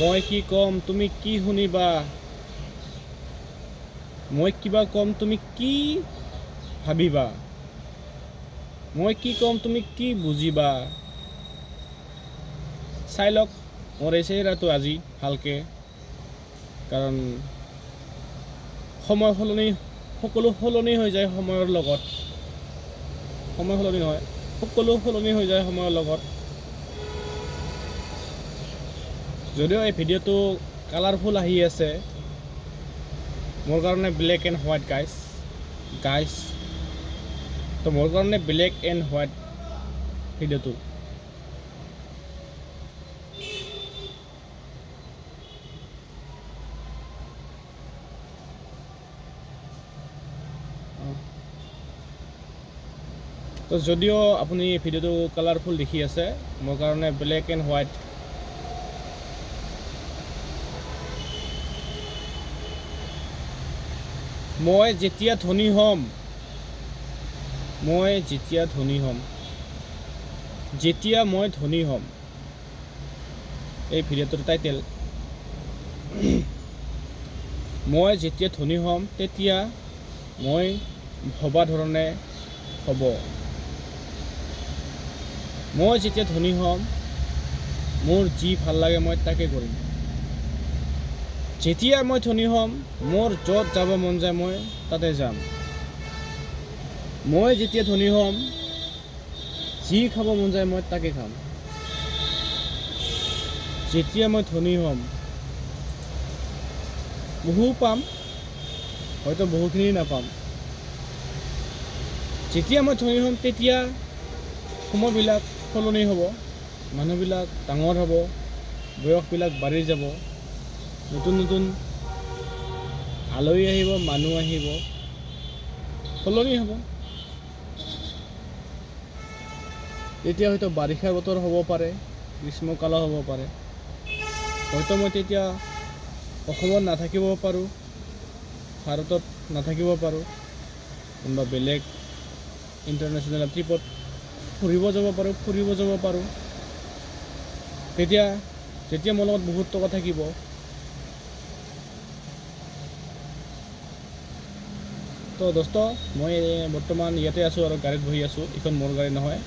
মই কি ক'ম, তুমি কি শুনিবা? মই কিবা ক'ম, তুমি কি ভাবিবা? মই কি ক'ম, তুমি কি বুজিবা? চাই লওক, মোৰ এই চেহেৰাটো আজি ভালকৈ। কাৰণ সময় সলনি, সকলো সলনি হৈ যায় সময়ৰ লগত। সময় সলনি নহয়, সকলো সলনি হৈ যায় সময়ৰ লগত। যদিও এই ভিডিঅ'টো কালাৰফুল আহি আছে, মোৰ কাৰণে black and white guys guys তো মোৰ কাৰণে ব্লেক এণ্ড হোৱাইট ভিডিঅ'টো। তো যদিও আপুনি ভিডিঅ'টো কালাৰফুল দেখি আছে, মোৰ কাৰণে ব্লেক এণ্ড হোৱাইট মই যেতিয়া ধনী হ'ম মই যেতিয়া ধনী হ'ম যেতিয়া মই ধনী হ'ম এই ভিডিঅ'টোৰ টাইটেল মই যেতিয়া ধনী হ'ম তেতিয়া মই ভবা ধৰণে হ'ব। মই যেতিয়া ধনী হ'ম মোৰ যি ভাল লাগে মই তাকে কৰিম। যেতিয়া মই ধনী হ'ম মোৰ য'ত যাব মন যায় মই তাতে যাম। মই যেতিয়া ধনী হ'ম যি খাব মন যায় মই তাকে খাম। যেতিয়া মই ধনী হ'ম বহু পাম হয়তো বহুখিনি নাপাম। যেতিয়া মই ধনী হ'ম তেতিয়া সময়বিলাক সলনি হ'ব মানুহবিলাক ডাঙৰ হ'ব বয়সবিলাক বাঢ়ি যাব। নতুন নতুন আলহী আহিব, মানুহ আহিব, সলনি হ'ব। তেতিয়া হয়তো বাৰিষা বতৰ হ'ব পাৰে, গ্ৰীষ্মকালো হ'ব পাৰে। হয়তো মই তেতিয়া অসমত নাথাকিব পাৰোঁ, ভাৰতত নাথাকিব পাৰোঁ, কোনোবা বেলেগ ইণ্টাৰনেশ্যনেল ট্ৰিপত ফুৰিব যাব পাৰোঁ, ফুৰিব যাব পাৰোঁ। তেতিয়া তেতিয়া মোৰ লগত বহুত টকা থাকিব তো দোস্ত, মই বৰ্তমান ইয়াতে আছোঁ আৰু গাড়ীত বহি আছোঁ। এইখন মোৰ গাড়ী নহয়,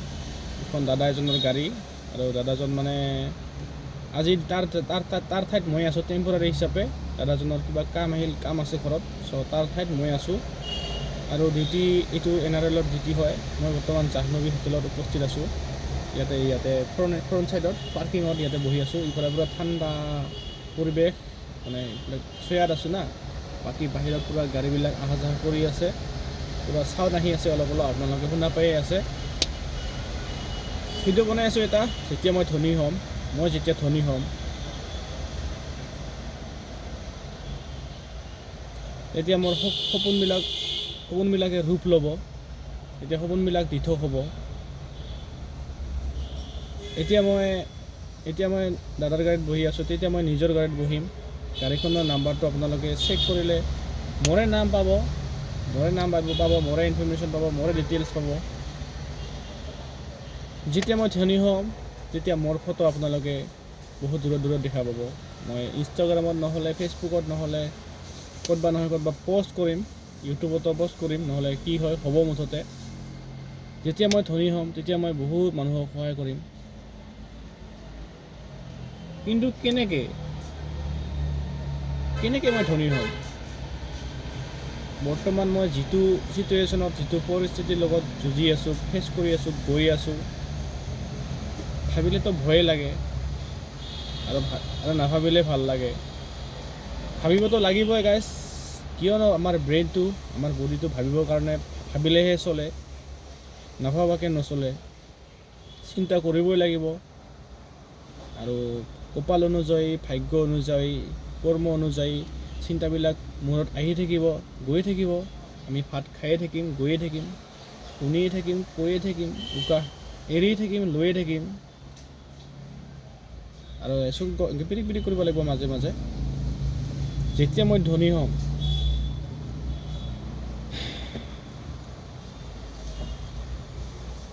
এইখন দাদা এজনৰ গাড়ী। আৰু দাদাজন মানে আজি তাৰ তাৰ তাৰ- ঠাইত মই আছোঁ টেম্পৰাৰী হিচাপে। দাদাজনৰ কিবা কাম আহিল, কাম আছে ঘৰত। চ' তাৰ ঠাইত মই আছোঁ। আৰু ডিউটি এইটো এন আৰ এলৰ ডিউটি হয়। মই বৰ্তমান জাহ্নবী হোটেলত উপস্থিত আছোঁ। ইয়াতে ইয়াতে ফ্ৰণ্ট ফ্ৰণ্ট ছাইডত পাৰ্কিঙত ইয়াতে বহি আছোঁ। ইফালে পূৰা ঠাণ্ডা পৰিৱেশ মানে চয়াত আছোঁ না। বাকী বাহিৰত পূৰা গাড়ীবিলাক অহা যোৱা কৰি আছে। পূৰা চাউণ্ড আহি আছে অলপ অলপ, আপোনালোকে শুনা পায়ে আছে। ভিডিঅ' বনাই আছোঁ এটা, যেতিয়া মই ধনী হ'ম, মই যেতিয়া ধনী হ'ম। তেতিয়া মোৰ সপ- সপোনবিলাক সপোনবিলাকে ৰূপ ল'ব। তেতিয়া সপোনবিলাক দিঠক হ'ব। এতিয়া মই এতিয়া মই দাদাৰ গাড়ীত বহি আছোঁ, তেতিয়া মই নিজৰ গাড়ীত বহিম। গাড়ীখনৰ নাম্বাৰটো আপোনালোকে চেক কৰিলে। মোৰে নাম পাব, মোৰে নাম পাব মোৰে ইনফৰমেশ্যন পাব, মোৰে ডিটেইলছ পাব। যেতিয়া মই ধনী হ'ম, তেতিয়া মোৰ ফটো আপোনালোকে বহুত দূৰত দূৰত দেখা পাব। মই ইনষ্টাগ্ৰামত নহ'লে ফেচবুকত নহ'লে, ক'তবা নহয় ক'তবা পষ্ট কৰিম ইউটিউবতো পষ্ট কৰিম, নহ'লে কি হয়, হ'ব মুঠতে। যেতিয়া মই ধনী হ'ম, তেতিয়া মই বহুত মানুহক সহায় কৰিম। কিন্তু কেনেকৈ? কেনেকৈ মই ধনী হ'ম? বৰ্তমান মই যিটো চিটুৱেশ্যনত যিটো পৰিস্থিতিৰ লগত যুঁজি আছোঁ ফেচ কৰি আছোঁ, গৈ আছোঁ, ভাবিলেতো ভয়ে লাগে আৰু আৰু নাভাবিলে ভালো লাগে। ভাবিবতো লাগিবই গাইজ কিয়নো আমাৰ ব্ৰেইনটো আমাৰ বডিটো ভাবিবৰ কাৰণে ভাবিলেহে চলে, নাভাবাকৈ নচলে। চিন্তা কৰিবই লাগিব। আৰু কপাল অনুযায়ী, ভাগ্য অনুযায়ী কৰ্ম অনুযায়ী চিন্তাবিলাক মূৰত আহি থাকিব, গৈ থাকিব। আমি ভাত খায়ে থাকিম, গৈয়ে থাকিম, শুনিয়ে থাকিম, কৈয়ে থাকিম উশাহ এৰিয়ে থাকিম, লৈয়ে থাকিম। আৰু এচুক পিৰিক পিৰিক কৰিব লাগিব মাজে মাজে। যেতিয়া মই ধনী হ'ম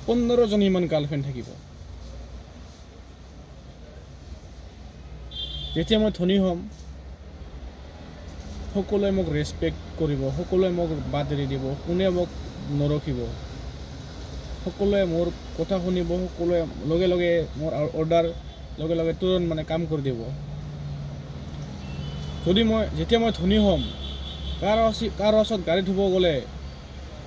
পোন্ধৰজনীমান গাৰ্লফ্ৰেণ্ড থাকিব। যেতিয়া মই ধনী হ'ম সকলোৱে মোক ৰেচপেক্ট কৰিব, সকলোৱে মোক বাট এৰি দিব, কোনে মোক নৰখিব। সকলোৱে মোৰ কথা শুনিব, সকলোৱে লগে লগে মোৰ অৰ্ডাৰ লগে লগে তুৰন্ত মানে কাম কৰি দিব। যদি মই, যেতিয়া মই ধনী হ'ম, কাৰ কাৰ ওচৰত গাড়ী ধুব গ'লে,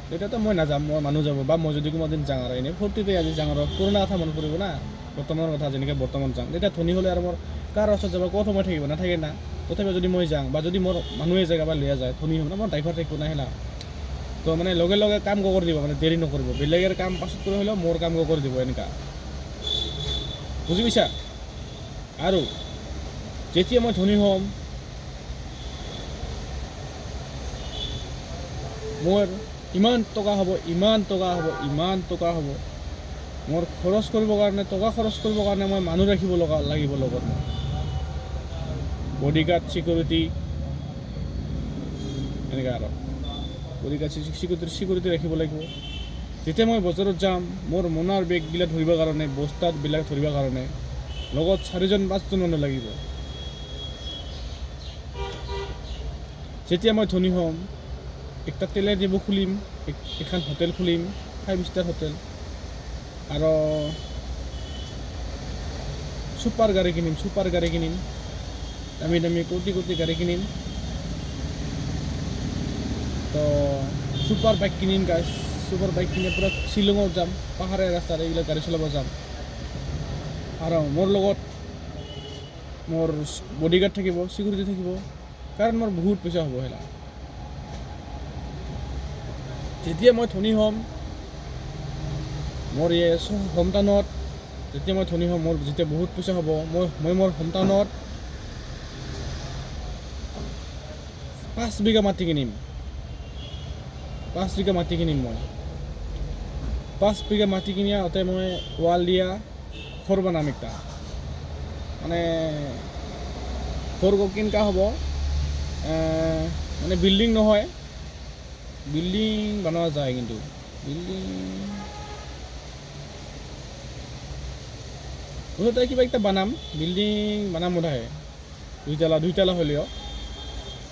তেতিয়াতো মই নাযাম, মই মানুহ যাব, বা মই যদি কোনোবা দিন যাওঁ আৰু এনেই ফূৰ্তিতে আজি যাওঁ আৰু পুৰণা কথা মনত পৰিব না, বৰ্তমানৰ কথা যেনেকৈ বৰ্তমান যাওঁ তেতিয়া ধনী হ'লে আৰু মোৰ কাৰ ওচৰত যাব, ক'ত সময় থাকিব, নাথাকে না। তথাপিও যদি মই যাওঁ বা যদি মোৰ মানুহে জেগা বা লিয়া যায়, ধনী হ'ম না মোৰ ড্ৰাইভাৰ থাকিব না। হেলা তো মানে লগে লগে কাম কৰি দিব মানে দেৰি নকৰিব। বেলেগৰ কাম পাছত কৰি হ'লেও মোৰ কাম কৰি দিব এনেকুৱা বুজি পাইছা? আৰু যেতিয়া মই ধনী হ'ম, মোৰ ইমান টকা হ'ব, ইমান টকা হ'ব, ইমান টকা হ'ব। মোৰ খৰচ কৰিবৰ কাৰণে, টকা খৰচ কৰিবৰ কাৰণে মই মানুহ ৰাখিব লগা, লাগিব লগত। মোৰ বডিগাৰ্ড চিকিউৰিটি এনেকুৱা আৰু বডিগাৰ্ড চিকিউৰিটি চিকিউৰিটি ৰাখিব লাগিব যেতিয়া মই বজাৰত যাম মোৰ মোনাৰ বেগবিলাক ধৰিবৰ কাৰণে বস্তাবিলাক ধৰিবৰ কাৰণে লগত চাৰিজন পাঁচজন মানুহ লাগিব যেতিয়া মই ধনী হ'ম একটা তেলেৰ ডিপু খুলিম এখন হোটেল খুলিম ফাইভ ষ্টাৰ হোটেল আৰু ছুপাৰ গাড়ী কিনিম ছুপাৰ গাড়ী কিনিম দামী দামী কোটি কোটি গাড়ী কিনিম। তো ছুপাৰ বাইক কিনিম গাইছ ছুপাৰ বাইক কিনি পূৰা শ্বিলঙত যাম পাহাৰীয়া ৰাস্তাত এইবিলাক গাড়ী চলাব যাম। আৰু মোৰ লগত মোৰ বডিগাৰ্ড থাকিব চিকিউৰিটি থাকিব, কাৰণ মোৰ বহুত পইচা হ'ব হেলা। যেতিয়া মই ধনী হ'ম, মোৰ এই সন্তানত, যেতিয়া মই ধনী হ'ম, মোৰ যেতিয়া বহুত পইচা হ'ব, মই মই মোৰ সন্তানত পাঁচ বিঘা মাটি কিনিম পাঁচ বিঘা মাটি কিনিম মই। পাঁচ বিঘা মাটি কিনি তাতে মই ৱাল দিয়া ঘৰ বনাম একটা। মানে ঘৰ কেনেকুৱা হ'ব? মানে বিল্ডিং নহয়। বিল্ডিং বনোৱা যায় কিন্তু। বিল্ডিং মুঠতে কিবা একটা বনাম। বিল্ডিং বনাম বোধহয়। দুইতলা দুইতলা হ'লেও।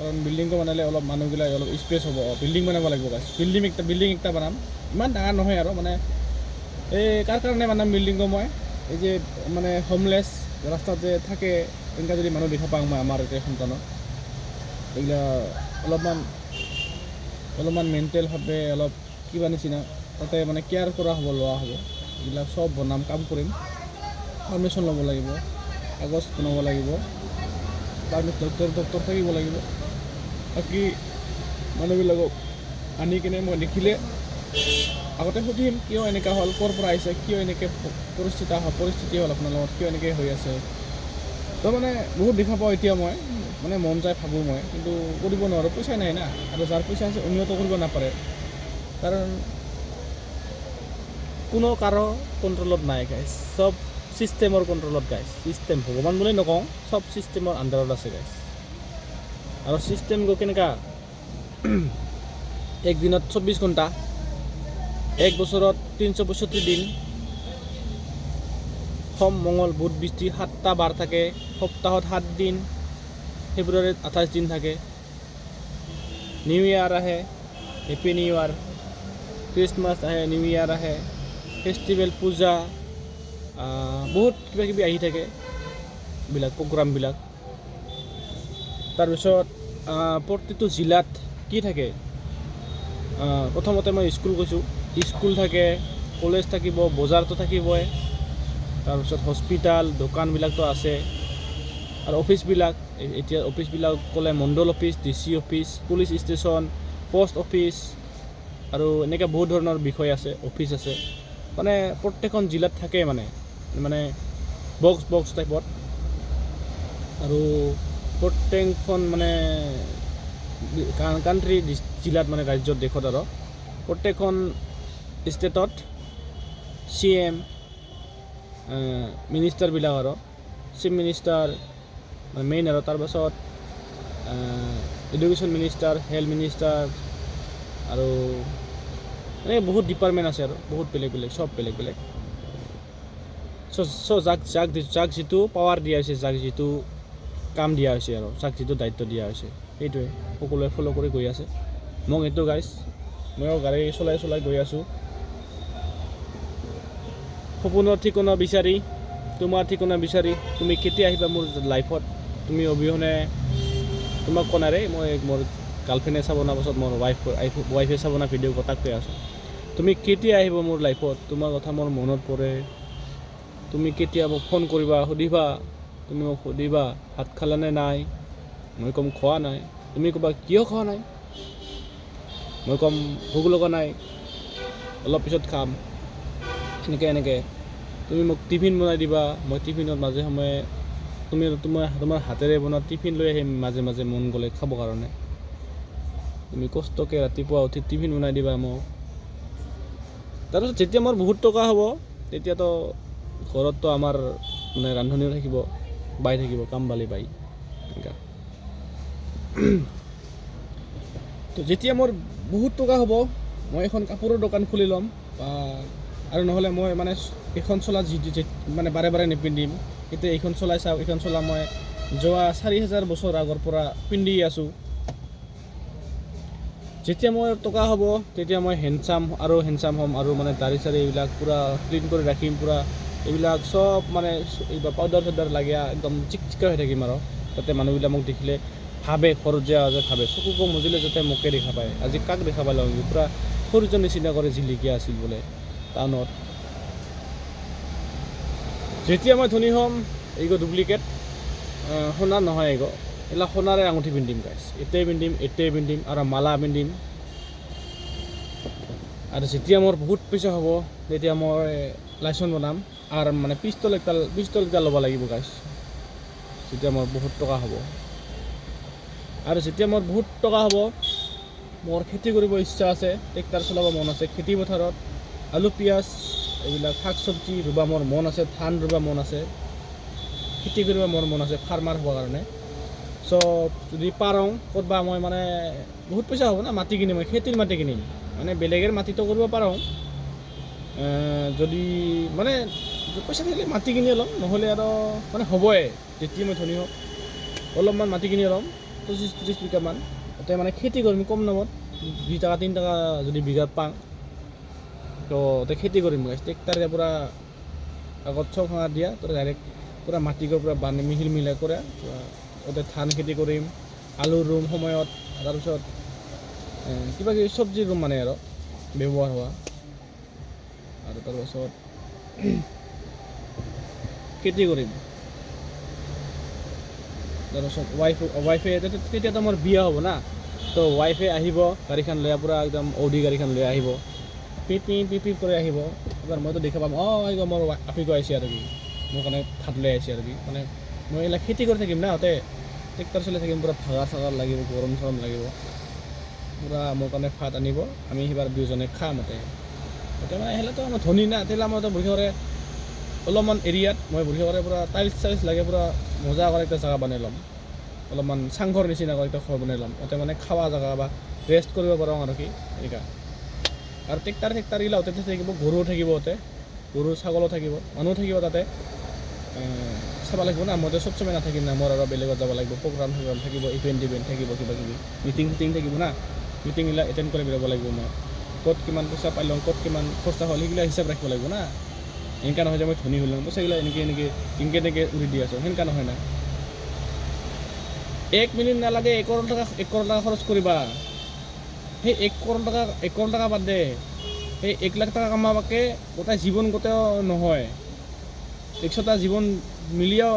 কাৰণ বিল্ডিংটো বনালে অলপ মানুহবিলাক অলপ স্পেচ হ'ব। বিল্ডিং বনাব লাগিব গাছ বিল্ডিং একটা বিল্ডিং একটা বনাম। ইমান ডাঙৰ নহয় আৰু মানে এই কাৰ কাৰণে বনাম বিল্ডিংটো মই? এই যে মানে হোমলেছ ৰাস্তাত যে থাকে এনেকুৱা যদি মানুহ দেখা পাওঁ মই আমাৰ এতিয়া সন্তানক এইগিলা অলপমান অলপমান মেণ্টেলভাৱে অলপ কিবা নিচিনা। তাতে মানে কেয়াৰ কৰা হ'ব, লোৱা হ'ব। এইবিলাক চব বনাম, কাম কৰিম। পাৰ্মিশ্যন ল'ব লাগিব। কাগজ বনাব লাগিব। পাৰ্মিট ডক্টৰ ডক্টৰ থাকিব লাগিব। বাকী মানুহবিলাকক আনি কিনে মই দেখিলে আগতে সুধিম, কিয় এনেকুৱা হ'ল, ক'ৰ পৰা আহিছে, কিয় এনেকৈ পৰিস্থিতি পৰিস্থিতি হ'ল আপোনাৰ লগত, কিয় এনেকৈ হৈ আছে। তো মানে বহুত দেখা পাওঁ এতিয়া মই মানে মন যায় ভাবোঁ মই, কিন্তু কৰিব নোৱাৰোঁ পইচা নাই না, আৰু যাৰ পইচা আছে উন্নত কৰিব নাপাৰে। কাৰণ কোনো কাৰো কণ্ট্ৰলত নাই গাইছ চব ছিষ্টেমৰ কণ্ট্ৰলত গাইছ ছিষ্টেম ভগৱান বুলি নকওঁ, চব ছিষ্টেমৰ আণ্ডাৰত আছে গাইছ আৰু ছিষ্টেম গৈ কেনেকুৱা একদিনত চৌব্বিছ ঘণ্টা, এক বছৰত তিনিশ পঁয়ষষ্ঠি দিন। সোম মঙল বুধ, বৃষ্টি সাতটা বাৰ থাকে, সপ্তাহত সাত দিন, ফেব্ৰুৱাৰীত আঠাইছ দিন থাকে। নিউ ইয়েৰ আহে হেপী নিউ ইয়েৰ খ্ৰীষ্টমাছ আহে নিউ ইয়েৰ আহে। ফেষ্টিভেল পূজা বহুত কিবা কিবি আহি থাকে। এইবিলাক প্ৰগ্ৰামবিলাক তাৰপিছত প্ৰতিটো জিলাত কি থাকে? প্ৰথমতে মই স্কুল গৈছোঁ। স্কুল থাকে, কলেজ থাকিব বজাৰটো থাকিবই। তাৰপিছত হস্পিটাল দোকানবিলাকতো আছে। আৰু অফিচবিলাক এতিয়া অফিচবিলাক ক'লে মণ্ডল office D C office, police station, post office আৰু এনেকৈ বহুত ধৰণৰ বিষয় আছে, অফিচ আছে। মানে প্ৰত্যেকখন জিলাত থাকে মানে। মানে বক্স বক্স টাইপত। আৰু প্ৰত্যেকখন মানে কাণ্ট্ৰি জিলাত মানে ৰাজ্যত দেশত আৰু। প্ৰত্যেকখন ষ্টেটত চি এম মিনিষ্টাৰবিলাক আৰু। চিফ মিনিষ্টাৰ মেইন আৰু। তাৰপাছত এডুকেশ্যন মিনিষ্টাৰ হেল্থ মিনিষ্টাৰ আৰু এনেকৈ বহুত ডিপাৰ্টমেণ্ট আছে আৰু। বহুত বেলেগ বেলেগ, চব বেলেগ বেলেগ। চ' চ' যাক যাক যাক যিটো পাৱাৰ দিয়া হৈছে, যাক যিটো কাম দিয়া হৈছে আৰু যাক যিটো দায়িত্ব দিয়া হৈছে। সেইটোৱে, সকলোৱে ফ'ল' কৰি গৈ আছে। মোক এইটো গাইছ ময়ো গাড়ী চলাই চলাই গৈ আছোঁ। সপোনৰ ঠিকনা বিচাৰি, তোমাৰ ঠিকনা বিচাৰি, তুমি কেতিয়া আহিবা মোৰ লাইফত তুমি অবিহনে, তোমাক কোৱা নাই ৰে, মই মোৰ গাৰ্লফ্ৰেণ্ডে চাব না পাছত মোৰ ৱাইফ ৱাইফে চাব না ভিডিঅ' তাক কৈ আছোঁ। তুমি কেতিয়া আহিব মোৰ লাইফত তোমাৰ কথা মোৰ মনত পৰে। তুমি কেতিয়া মোক ফোন কৰিবা, সুধিবা তুমি মোক সুধিবা ভাত খালানে নাই? মই ক'ম খোৱা নাই। তুমি ক'বা, কিয় খোৱা নাই? মই ক'ম, ভোক লগা নাই। অলপ পিছত খাম। এনেকৈ এনেকৈ। তুমি মোক টিফিন বনাই দিবা। মই টিফিনত মাজে সময়ে, তুমি তোমাৰ তোমাৰ হাতেৰে বনোৱা টিফিন লৈ আহিম। মাজে মাজে মন গ'লে খাবৰ কাৰণে। তুমি কষ্টকৈ ৰাতিপুৱা উঠি টিফিন বনাই দিবা মোক। তাৰপিছত যেতিয়া মোৰ বহুত টকা হ'ব, তেতিয়াতো ঘৰততো আমাৰ মানে ৰান্ধনিও থাকিব। বাই থাকিব কাম বালি বাই। এনেকুৱা তো যেতিয়া মোৰ বহুত টকা হ'ব, মই এখন কাপোৰৰ দোকান খুলি ল'ম, বা আৰু নহ'লে মই মানে এইখন চোলা যি মানে বাৰে বাৰে নিপিন্ধিম। এতিয়া এইখন চলাই চাওঁ, এইখন চোলা মই যোৱা চাৰি হাজাৰ বছৰ আগৰ পৰা পিন্ধি আছোঁ। যেতিয়া মোৰ টকা হ'ব, তেতিয়া মই হেণ্ডচাম আৰু হেণ্ডচাম হ'ম আৰু মানে দাড়ি চাড়ি এইবিলাক পূৰা ক্লিন কৰি ৰাখিম, পূৰা এইবিলাক চব মানে পাউডাৰ চাউডাৰ লাগা, একদম চিকচিকা হৈ থাকিম আৰু। যাতে মানুহবিলাক মোক দেখিলে ভাবে ঘৰত যে ভাবে চকুকো মুজিলে যাতে মোকে দেখা পায়। আজি কাক দেখা পালে পূৰা সূৰ্যৰ নিচিনা কৰে জিলিকীয়া আছিল বোলে, টাউনত। যেতিয়া মই ধনী হ'ম, এইগো ডুপ্লিকেট সোণাৰ নহয় এইগো। এইবিলাক সোণাৰে আঙুঠি পিন্ধিম গাইছ এতিয়াই পিন্ধিম এতিয়াই পিন্ধিম, আৰু মালা পিন্ধিম। আৰু যেতিয়া মোৰ বহুত পইচা হ'ব, তেতিয়া মই লাইচেঞ্চ বনাম। আৰু মানে পিষ্টল এটা পিষ্টল এটা ল'ব লাগিব গাইছ যেতিয়া মোৰ বহুত টকা হ'ব। আৰু যেতিয়া মোৰ বহুত টকা হ'ব, মোৰ খেতি কৰিব ইচ্ছা আছে ট্ৰেক্টাৰ চলাব মন আছে, খেতি পথাৰত আলু, পিঁয়াজ, এইবিলাক শাক চব্জি ৰুব মোৰ মন আছে, ধান ৰুব মন আছে, খেতি কৰিব মোৰ মন আছে ফাৰ্মাৰ হ'বৰ কাৰণে। চ' যদি পাৰোঁ ক'তবা মই মানে বহুত পইচা হ'ব না, মাটি কিনিম, মই খেতিৰ মাটি কিনিম। মানে বেলেগৰ মাটিতো কৰিব পাৰোঁ। যদি মানে পইচা থাকিলে মাটি কিনি ল'ম, নহ'লে আৰু মানে হ'বই যেতিয়া মই ধনী হওক অলপমান মাটি কিনি ল'ম, পঁচিছ ত্ৰিছ বিঘামান তাতে মানে খেতি কৰিম, কম দামত। দুই টকা, তিনি টকা যদি বিঘাত পাওঁ তো, তাতে খেতি কৰিম ট্ৰেক্টাৰে পূৰা আগত চব ভাঙা দিয়া, তো ডাইৰেক্ট পূৰা মাটিকৈ পূৰা বান্ধি মিহিল মিলাই কৰে। তাতে ধান খেতি কৰিম, আলু ৰুম সময়ত, তাৰপিছত কিবা কিবি চব্জি ৰুম মানে আৰু, ব্যৱহাৰ হোৱা। আৰু তাৰপাছত কৰিম তাৰপাছত ৱাইফ ৱাইফে তেতিয়া- তেতিয়াতো মোৰ বিয়া হ'ব না। তো ৱাইফে আহিব, গাড়ীখন লৈ পূৰা একদম অডি গাড়ীখন লৈ আহিব। পিপ পিপ পিপ পিপ কৰি আহিব। এবাৰ মইতো দেখা পাম, অঁ আহিব মোৰ আপিকো আহিছে আৰু কি। মোৰ কাৰণে ভাত লৈ আহিছে আৰু কি। মানে মই এইবিলাক খেতি কৰি থাকিম না তাতে। ট্ৰেক্টৰ চলাই থাকিম, পূৰা ভাগৰ চাগৰ লাগিব, গৰম চৰম লাগিব। পূৰা মোৰ কাৰণে ভাত আনিব। আমি সেইবাৰ দুয়োজনে খাম তাতে। তাতে মানে আহিলেতো মই ধনী না, তেতিয়াহ'লে মইতো বঢ়িয়াৰে অলপমান এৰিয়াত মই বঢ়িয়াৰে পূৰা টাইলছ চাইলছ লাগে পূৰা মজা কৰি এটা জেগা বনাই ল'ম। অলপমান চাংঘৰ নিচিনা কৰি এটা ঘৰ বনাই ল'ম। তাতে মানে খাৱা জেগা বা ৰেষ্ট কৰিব পাৰোঁ আৰু কি এনেকুৱা আৰু ট্ৰেক্টাৰ চেক্টাৰগিলা তাতে থাকিব গৰুও থাকিব তাতে গৰু, ছাগলো থাকিব, মানুহ থাকিব তাতে। চাব লাগিব না, মইতো চব সময় নাথাকিম না, মোৰ আৰু বেলেগত যাব লাগিব প্ৰগ্ৰাম চগ্ৰাম থাকিব ইভেণ্ট ইভেণ্ট থাকিব কিবা কিবি মিটিং চিটিং থাকিব না মিটিংবিলাক এটেণ্ড কৰি যাব লাগিব মই। ক'ত কিমান পইচা পালোঁ ক'ত কিমান খৰচা হ'ল, সেইগিলা হিচাপ ৰাখিব লাগিব না। এনেকুৱা নহয় যে মই ধনী হ'লোঁ পইচাগিলা এনেকৈ এনেকৈ এনেকৈ এনেকৈ উৰি দি আছোঁ সেনেকুৱা নহয় না। এক মিনিট নালাগে, এক কৰোৰ টকা এক কৰোৰ টকা খৰচ কৰিবা। সেই এক কৰোৰ টকা এক কৰোৰ টকা বাদ দে। সেই এক লাখ টকা কামাবাকে গোটেই জীৱন গোটেই নহয়। একশটা জীৱন মিলিয়াও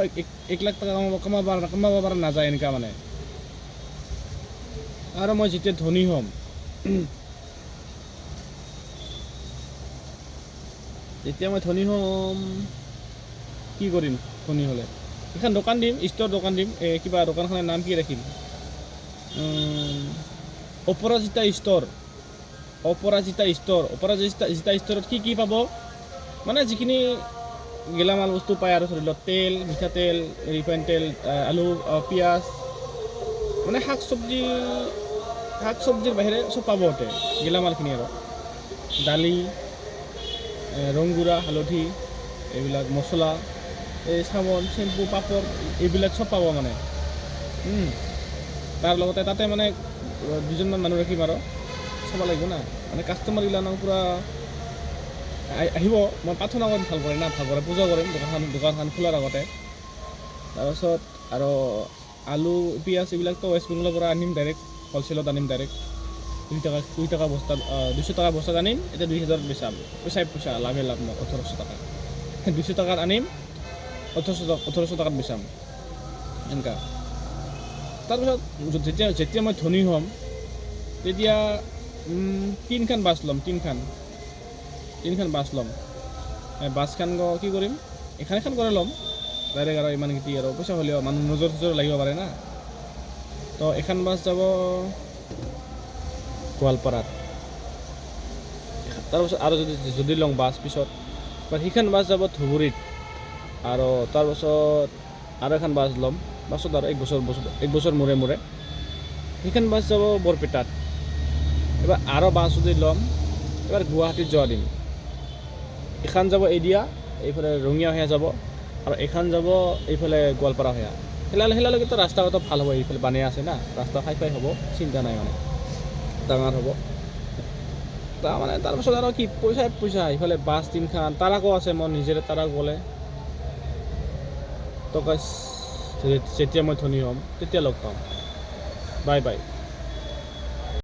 এক লাখ টকা কামাব কামাব কামাব পৰা নাযায় এনেকুৱা মানে। আৰু মই যেতিয়া ধনী হ'ম যেতিয়া মই ধনী হ'ম। কি কৰিম ধনী হ'লে? এখন দোকান দিম, ষ্ট'ৰ দোকান দিম কিবা দোকানখনৰ নাম কি ৰাখিম? অপৰাজিতা ষ্ট'ৰ। অপৰাজিতা ষ্ট'ৰ। অপৰাজিতা জিতা ষ্ট'ৰত কি কি পাব? মানে যিখিনি গেলামাল বস্তু পায় আৰু ধৰি লওক তেল মিঠাতেল ৰিফাইন তেল আলু পিঁয়াজ মানে শাক চব্জি, শাক চব্জিৰ বাহিৰে চব পাব গেলামালখিনি আৰু। দালি এ, ৰং গুড়া হালধি এইবিলাক মছলা এই চাবোন চেম্পু পাপৰ এইবিলাক চব পাব মানে। তাৰ লগতে তাতে মানে দুজনমান মানুহ ৰাখিম আৰু। চাব লাগিব না। মানে কাষ্টমাৰগিলানক পূৰা আহি- আহিব। মই প্ৰাৰ্থনা কৰিম ভালো কৰে না ভালো কৰে পূজা কৰিম দোকানখন দোকানখন খোলাৰ আগতে। তাৰপাছত আৰু আলু পিঁয়াজ এইবিলাকতো ৱেষ্ট বেংগলৰ পৰা আনিম ডাইৰেক্ট হ'লচেলত আনিম ডাইৰেক্ট দুই টকা দুই টকা বস্তাত আহ, দুইশ টকা বস্তাত আনিম এতিয়া দুই হাজাৰত বেচাম পইচাই পইচা লাভে লাভ মোক ওঠৰশ টকা। দুইশ টকাত আনিম ওঠৰশ টকা ওঠৰশ টকাত বেচাম এনেকুৱা তাৰপিছত যেতিয়া যেতিয়া মই ধনী হ'ম তেতিয়া তিনিখন বাছ ল'ম তিনিখন। তিনিখন বাছ ল'ম। বাছখন কি কৰিম? এখন এখন কৰি ল'ম। ডাইৰেক্ট আৰু ইমান খেতি আৰু পইচা হ'লেও মানুহ নজৰ চজৰ লাগিব পাৰে না। তো এখন বাছ যাব গোৱালপাৰাত। তাৰপাছত আৰু যদি যদি লওঁ বাছ পিছত বা সেইখন বাছ যাব ধুবুৰীত। আৰু তাৰপাছত আৰু এখন বাছ ল'ম। বাছত আৰু এক বছৰ বছৰ এক বছৰ মূৰে মূৰে। সেইখন বাছ যাব বৰপেটাত। এবাৰ আৰু বাছ যদি ল'ম, এবাৰ গুৱাহাটীত যোৱা দিম এখন যাব এডিয়া এইফালে ৰঙিয়া হৈ যাব। আৰু এখন যাব এইফালে গোৱালপাৰা হৈ সেইলা সেইলালৈকেতো ৰাস্তা ঘাটো ভালো হ'ব, এইফালে বানে আছে না। ৰাস্তা ফাই ফাই হ'ব, চিন্তা নাই মানে। ডাঙৰ হ'ব। তাৰমানে তাৰপাছত আৰু কি, পইচাই পইচা ইফালে বাছ, তিনিখন তাৰাকো আছে, মই নিজেৰে তাৰাক গ'লে। টকা যেতিয়া মই ধনী হ'ম, তেতিয়া লগ পাম। Bye bye.